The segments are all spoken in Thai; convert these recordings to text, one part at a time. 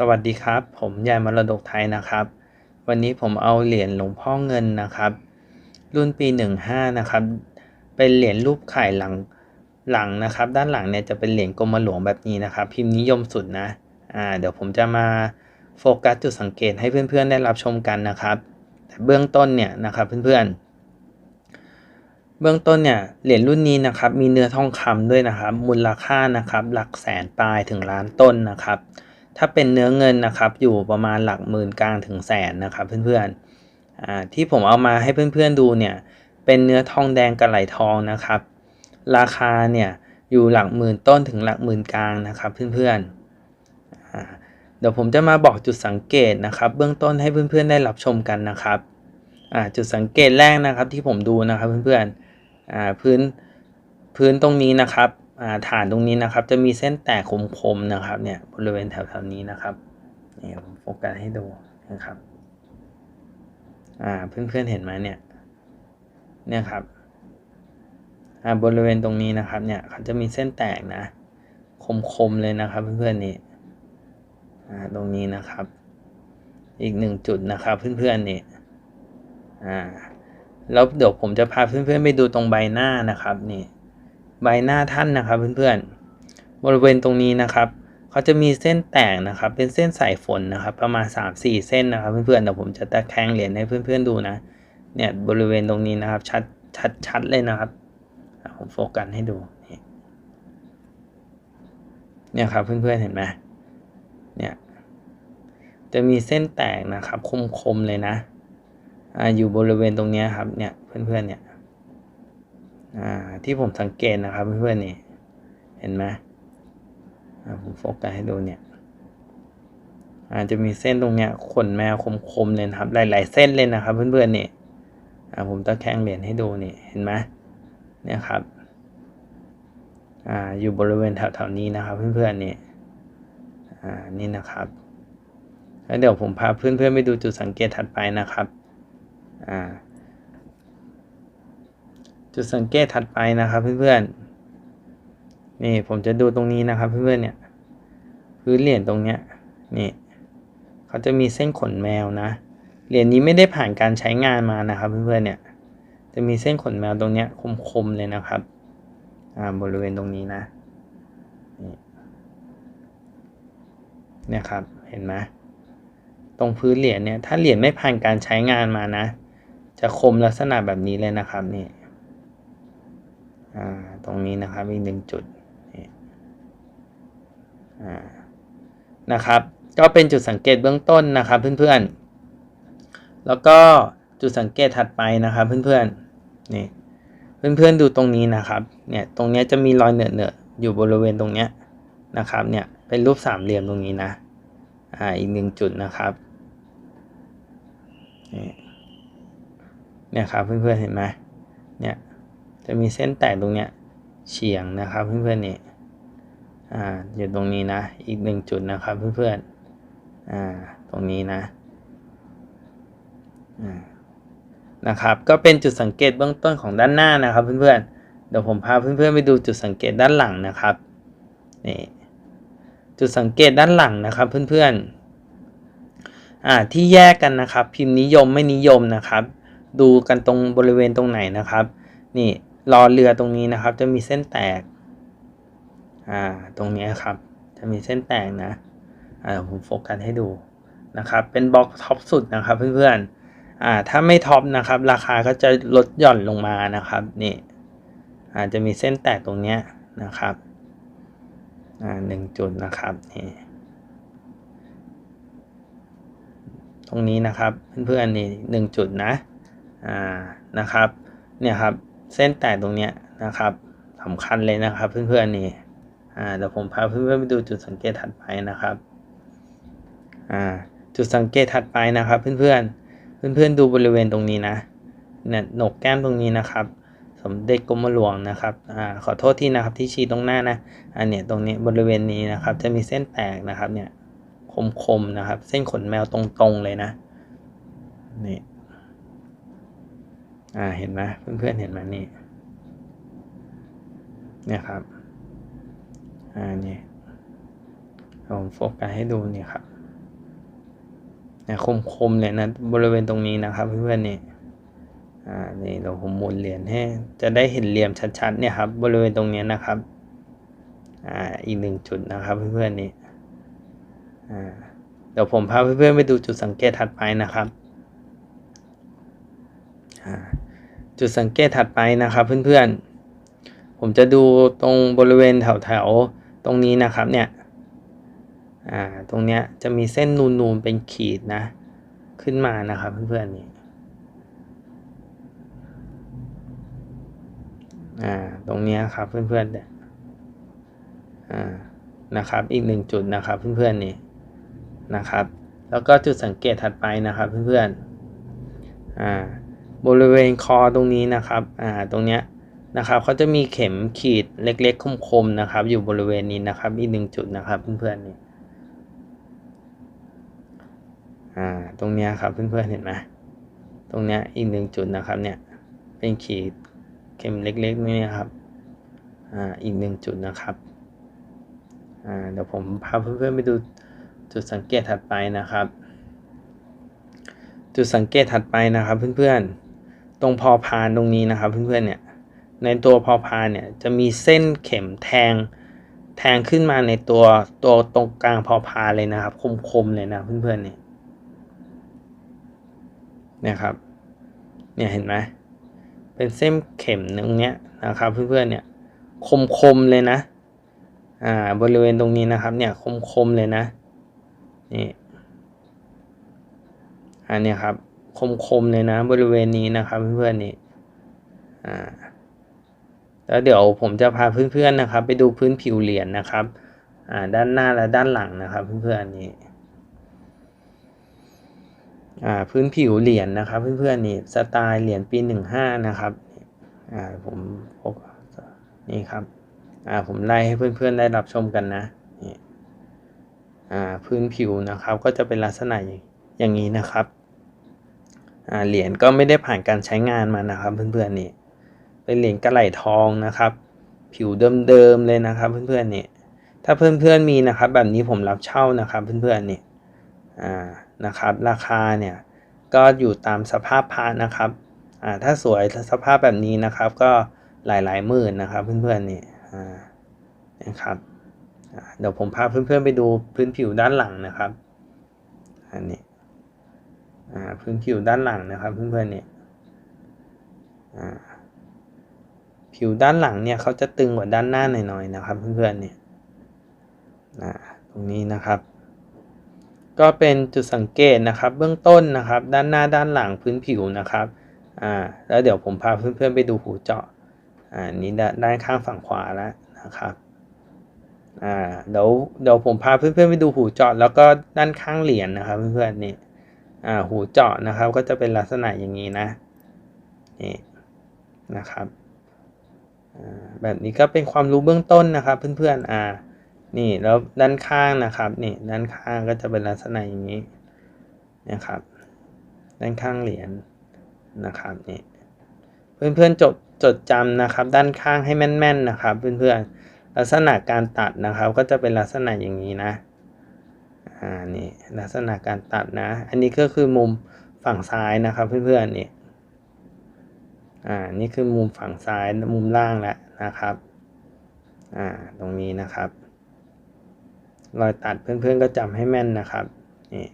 สวัสดีครับ ผมยายมรดกไทยนะครับ วันนี้ผมเอาเหรียญหลวงพ่อเงินนะครับ รุ่นปี 15 นะครับ เป็นเหรียญรูปไข่หลังหลังนะครับ ด้านหลังเนี่ยจะเป็นเหรียญกรมหลวงแบบนี้นะครับ พิมพ์นิยมสุดนะอ่าเดี๋ยวผมจะมาโฟกัสจุดสังเกตให้เพื่อนๆได้รับชมกันนะครับแต่เบื้องต้นเนี่ยนะครับเพื่อนๆ เบื้องต้นเนี่ยเหรียญรุ่นนี้นะครับ มีเนื้อทองคำด้วยนะครับ มูลค่านะครับ หลักแสนปลายถึงล้านต้นนะครับ ถ้าเป็นเนื้อเงินนะครับ อยู่ประมาณหลักหมื่นกลางถึงแสนนะครับเพื่อนๆที่ผมเอามาให้เพื่อนๆดูเนี่ยเป็นเนื้อทองแดงกระไหลทองนะครับ ราคาเนี่ยอยู่หลักหมื่นต้นถึงหลักหมื่นกลางนะครับเพื่อนๆเดี๋ยวผมจะมาบอกจุดสังเกตนะครับ เบื้องต้นให้เพื่อนๆได้รับชมกันนะครับจุดสังเกตแรกนะครับที่ผมดูนะครับเพื่อนๆพื้นพื้นตรงนี้นะครับ ฐานตรงนี้นะครับ จะมีเส้นแตกคมๆนะครับ เนี่ยบริเวณแถวๆนี้นะครับนี่ผมโฟกัสให้ดูนะครับอ่าเพื่อนๆเห็นไหมเนี่ยเนี่ยครับอ่าบริเวณตรงนี้นะครับ เนี่ยเขาจะมีเส้นแตกนะคมๆเลยนะครับ เพื่อนๆนี่อ่าตรงนี้นะครับ อีกหนึ่งจุดนะครับ เพื่อนๆนี่อ่าแล้วเดี๋ยวผมจะพาเพื่อนๆไปดูตรงใบหน้านะครับนี่ ใบหน้าท่านนะครับเพื่อนๆ บริเวณตรงนี้นะครับเขาจะมีเส้นแตกนะครับ เป็นเส้นสายฝนนะครับ ประมาณ 3-4 เส้นนะครับเพื่อนๆเดี๋ยวผมจะตะแคงเหรียญให้เพื่อนๆดูนะเนี่ยบริเวณตรงนี้นะครับ ชัดชัดชัดเลยนะครับผมโฟกัสให้ดูเนี่ยครับเพื่อนๆเห็นไหมเนี่ยจะมีเส้นแตกนะครับ คมๆเลยนะอ่าอยู่บริเวณตรงนี้ครับเนี่ยเพื่อนๆเนี่ย อ่าที่ผมสังเกตนะครับเพื่อนๆนี่ เห็นไหมผมโฟกัสให้ดูเนี่ยอาจจะมีเส้นตรงเนี้ยขนแมวคมๆเลยนะครับ หลาย ๆ เส้นเลยนะครับ เพื่อนๆนี่อ่าผมตะแคงเหรียญให้ดูนี่เห็นไหมเนี่ยครับอ่าอยู่บริเวณแถวๆนี้นะครับ เพื่อนๆนี่อ่านี่นะครับแล้วเดี๋ยวผมพาเพื่อนๆไปดูจุดสังเกตถัดไปนะครับอ่า จุดสังเกตถัดไปนะครับเพื่อนๆนี่ผมจะดูตรงนี้นะครับเพื่อนๆเนี่ยพื้นเหรียญตรงเนี้ยนี่เขาจะมีเส้นขนแมวนะเหรียญนี้ไม่ได้ผ่านการใช้งานมานะครับเพื่อนๆเนี่ยจะมีเส้นขนแมวตรงเนี้ยคมๆเลยนะครับอ่าบริเวณตรงนี้นะนี่เนี่ยครับเห็นไหมตรงพื้นเหรียญเนี่ยถ้าเหรียญไม่ผ่านการใช้งานมานะ จะคมลักษณะแบบนี้เลยนะครับนี่ ตรงนี้นะครับอีกหนึ่งจุดนะครับ ก็เป็นจุดสังเกตเบื้องต้นนะครับเพื่อนๆ แล้วก็จุดสังเกตถัดไปนะครับเพื่อนๆนี่เพื่อนๆดูตรงนี้นะครับเนี่ยตรงนี้จะมีรอยเหนอะเนอะอยู่บริเวณตรงเนี้ยนะครับเนี่ยเป็นรูปสามเหลี่ยมตรงนี้นะอ่าอีกหนึ่งจุดนะครับนี่เนี่ยครับเพื่อนๆเห็นไหมเนี่ย จะมีเส้นแตกตรงเนี้ยเฉียงนะครับเพื่อนๆนี่อ่าอยู่ตรงนี้นะอีกหนึ่งจุดนะครับเพื่อนๆอ่าตรงนี้นะอ่านะครับก็เป็นจุดสังเกตเบื้องต้นของด้านหน้านะครับเพื่อนๆเดี๋ยวผมพาเพื่อนๆไปดูจุดสังเกตด้านหลังนะครับนี่จุดสังเกตด้านหลังนะครับเพื่อนๆอ่าที่แยกกันนะครับ พิมพ์นิยมไม่นิยมนะครับ ดูกันตรงบริเวณตรงไหนนะครับ นี่ รอเรือตรงนี้นะครับ จะมีเส้นแตก อ่า ตรงนี้ครับ จะมีเส้นแตกนะ อ่าผมโฟกัสให้ดูนะครับ เป็นบล็อกท็อปสุดนะครับเพื่อนๆ อ่า ถ้าไม่ท็อปนะครับ ราคาก็จะลดหย่อนลงมานะครับ นี่ อาจจะมีเส้นแตกตรงเนี้ยนะครับ อ่าหนึ่งจุดนะครับ นี่ ตรงนี้นะครับ เพื่อนๆ นี่หนึ่งจุดนะ อ่า นะครับ เนี่ยครับ เส้นแตกตรงเนี้ยนะครับสำคัญเลยนะครับเพื่อนๆนี่อ่าเดี๋ยวผมพาเพื่อนๆไปดูจุดสังเกตถัดไปนะครับอ่าจุดสังเกตถัดไปนะครับ เพื่อนๆเพื่อนๆดูบริเวณตรงนี้นะเนี่ยหนกแก้มตรงนี้นะครับ สมเด็จกรมหลวงนะครับอ่าขอโทษที่นะครับที่ชี้ตรงหน้านะอันเนี้ยตรงนี้บริเวณนี้นะครับ จะมีเส้นแตกนะครับเนี่ยคมๆนะครับ เส้นขนแมวตรงๆเลยนะนี่ อ่าเห็นไหมเพื่อนๆเห็นไหมนี่เนี่ยครับอ่านี่ผมโฟกัสให้ดูนี่ครับเนี่ยคมๆเลยนะบริเวณตรงนี้นะครับ เพื่อนๆนี่อ่านี่เราผมหมุนเหรียญให้จะได้เห็นเหลี่ยมชัดๆเนี่ยครับ บริเวณตรงนี้นะครับอ่าอีกหนึ่งจุดนะครับ เพื่อนๆนี่อ่าเดี๋ยวผมพาเพื่อนๆไปดูจุดสังเกตถัดไปนะครับอ่า จุดสังเกตถัดไปนะครับเพื่อนๆ ผมจะดูตรงบริเวณแถวๆ ตรงนี้นะครับเนี่ย อ่า ตรงเนี้ยจะมีเส้นนูนๆ เป็นขีดนะ ขึ้นมานะครับเพื่อนๆนี่ อ่า ตรงเนี้ยครับเพื่อนๆเนี่ยอ่า นะครับ อีกหนึ่งจุดนะครับเพื่อนๆนี่ นะครับ แล้วก็จุดสังเกตถัดไปนะครับเพื่อนๆ อ่า บริเวณคอตรงนี้นะครับ อ่า ตรงเนี้ยนะครับเขาจะมีเข็มขีดเล็กๆ คมๆ นะครับ อยู่บริเวณนี้นะครับ อีกหนึ่งจุดนะครับเพื่อนๆนี่ อ่า ตรงเนี้ยครับเพื่อนๆ เห็นไหมตรงเนี้ยอีกหนึ่งจุดนะครับเนี่ย เป็นขีดเข็มเล็กๆ นี่นะครับ อ่า อีกหนึ่งจุดนะครับ อ่า เดี๋ยวผมพาเพื่อนๆ ไปดูจุดสังเกตถัดไปนะครับ จุดสังเกตถัดไปนะครับเพื่อนๆ ตรงพอพานตรงนี้นะครับเพื่อนๆเนี่ยในตัวพอพานเนี่ยจะมีเส้นเข็มแทงแทงขึ้นมาในตัวตัวตรงกลางพอพานเลยนะครับ คมๆเลยนะเพื่อนๆเนี่ยนะครับเนี่ยเห็นไหมเป็นเส้นเข็มตรงเนี้ยนะครับเพื่อนๆเนี่ยคมๆเลยนะอ่าบริเวณตรงนี้นะครับเนี่ยคมๆเลยนะนี่อันนี้ครับ คมๆเลยนะบริเวณนี้นะครับเพื่อนๆนี่อ่าแล้วเดี๋ยวผมจะพาเพื่อนๆนะครับ ไปดูพื้นผิวเหรียญนะครับอ่าด้านหน้าและด้านหลังนะครับเพื่อนๆนี่อ่าพื้นผิวเหรียญนะครับเพื่อนๆนี่สไตล์เหรียญปีหนึ่งห้านะครับอ่าผมพกนี่ครับอ่าผมไล่ให้เพื่อนๆได้รับชมกันนะอ่าพื้นผิวนะครับก็จะเป็นลักษณะอย่างนี้นะครับ เหรียญก็ไม่ได้ผ่านการใช้งานมานะครับเพื่อนๆนี่เป็นเหรียญกระไหลทองนะครับ ผิวเดิมๆเลยนะครับเพื่อนๆนี่ถ้าเพื่อนๆมีนะครับ แบบนี้ผมรับเช่านะครับเพื่อนๆนี่อ่านะครับ ราคาเนี่ยก็อยู่ตามสภาพพระนะครับอ่าถ้าสวยสภาพแบบนี้นะครับ ก็หลายๆหมื่นนะครับ เพื่อนๆนี่อ่านะครับเดี๋ยวผมพาเพื่อนๆไปดูพื้นผิวด้านหลังนะครับ อันนี้ พื้นผิวด้านหลังนะครับเพื่อนๆเนี่ยผิวด้านหลังเนี่ยเขาจะตึงกว่าด้านหน้าหน่อยๆนะครับเพื่อนๆเนี่ยตรงนี้นะครับ ก็เป็นจุดสังเกตนะครับ เบื้องต้นนะครับ ด้านหน้าด้านหลังพื้นผิวนะครับอ่าแล้วเดี๋ยวผมพาเพื่อนๆไปดูหูเจาะอ่านี้ด้านข้างฝั่งขวาแล้วนะครับอ่าเดี๋ยวเดี๋ยวผมพาเพื่อนๆไปดูหูเจาะแล้วก็ด้านข้างเหรียญนะครับเพื่อนๆนี่ หูเจาะนะครับก็จะเป็นลักษณะอย่างนี้นะนี่นะครับแบบนี้ก็เป็นความรู้เบื้องต้นนะครับเพื่อนๆอ่านี่แล้วด้านข้างนะครับนี่ด้านข้างก็จะเป็นลักษณะอย่างนี้นะครับด้านข้างเหรียญนะครับนี่เพื่อนๆจดจดจำนะครับ ด้านข้างให้แม่นๆนะครับ เพื่อนๆลักษณะการตัดนะครับ ก็จะเป็นลักษณะอย่างนี้นะ อ่านี่ลักษณะการตัดนะ อันนี้ก็คือมุมฝั่งซ้ายนะครับเพื่อนๆนี่อ่านี่คือมุมฝั่งซ้ายมุมล่างแล้วนะครับอ่าตรงนี้นะครับรอยตัดเพื่อนๆก็จำให้แม่นนะครับนี่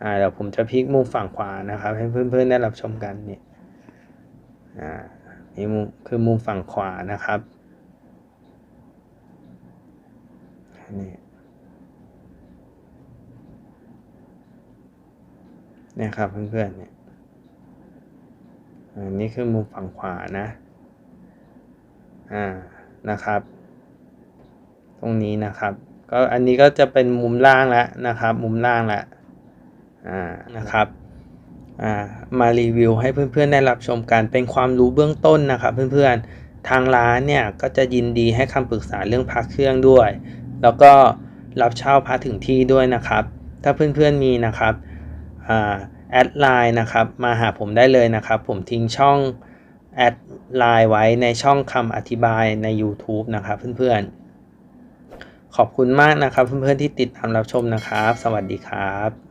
อ่าเดี๋ยวผมจะพลิกมุมฝั่งขวานะครับ ให้เพื่อนๆได้รับชมกันนี่อ่านี่มุมคือมุมฝั่งขวานะครับนี่ เนี่ยครับเพื่อนๆเนี่ยอันนี้คือมุมฝั่งขวานะอ่านะครับ ตรงนี้นะครับ ก็อันนี้ก็จะเป็นมุมล่างแล้วนะครับ มุมล่างแล้วอ่านะครับอ่ามารีวิวให้เพื่อนๆได้รับชมกันเป็นความรู้เบื้องต้นนะครับ เพื่อนๆทางร้านเนี่ยก็จะยินดีให้คำปรึกษาเรื่องพักเครื่องด้วย แล้วก็รับเช่าพาถึงที่ด้วยนะครับ ถ้าเพื่อนๆมีนะครับ แอดไลน์นะครับมาหาผมได้เลยนะครับ ผมทิ้งช่องแอดไลน์ไว้ในช่องคำอธิบายใน YouTube นะครับเพื่อนๆ ขอบคุณมากนะครับเพื่อนๆที่ติดตามรับชมนะครับ สวัสดีครับ